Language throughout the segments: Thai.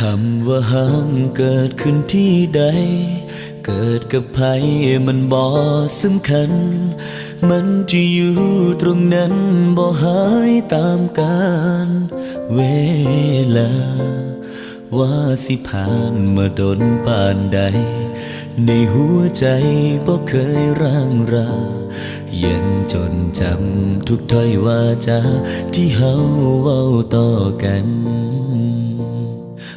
คำว่าห้างเกิดขึ้นที่ใด เกิดกับใครมันบ่สำคัญ มันจะอยู่ตรงนั้นบ่หายตามกาลเวลา ว่าสิผ่านมาดนปานใด ในหัวใจบ่เคยร่างรายังจนจำทุกถ้อยว่าจาที่เฮาเว้าต่อกัน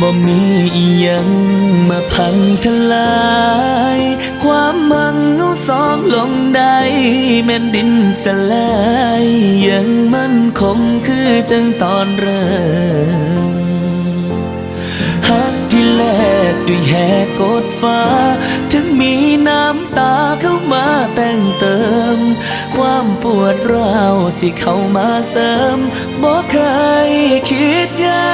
บ่มีอียังมาพังทลาย ความมังเอาสองลงได้แม่นดินสลายยังมั่นคงคือจังตอนเริ่มหักที่แลกด้วยแหกกดฟ้า ถึงมีน้ำตาเข้ามาแต่งเติม ความปวดร้าวสิเข้ามาเสริมบอกเคยคิดยา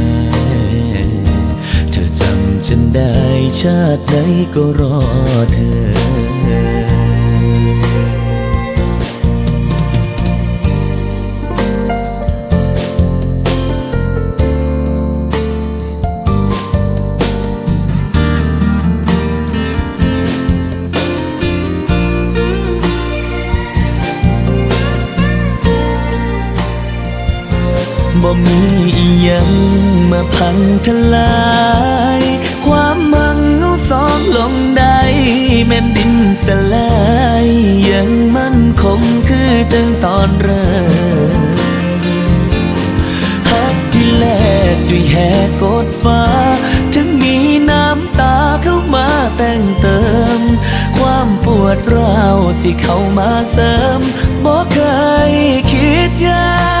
ได้ชาติไหนก็รอเธอบ่มีอีหยังมาพังทลาย ลงได้แม่นดินสลายยังมั่นคงคือจังตอนเริ่มหักที่แลกด้วยแหกกดฟ้า ถึงมีน้ำตาเข้ามาแต่งเติม ความปวดร้าวสิเข้ามาเสริมบอกเคยคิดยา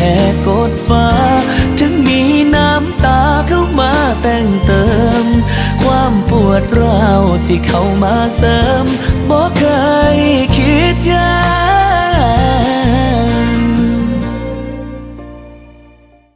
แค่กดฟ้า ถึงมีน้ำตาเข้ามาแต่งเติม ความปวดร้าวสิเข้ามาเสริมบ่เคยคิดยัง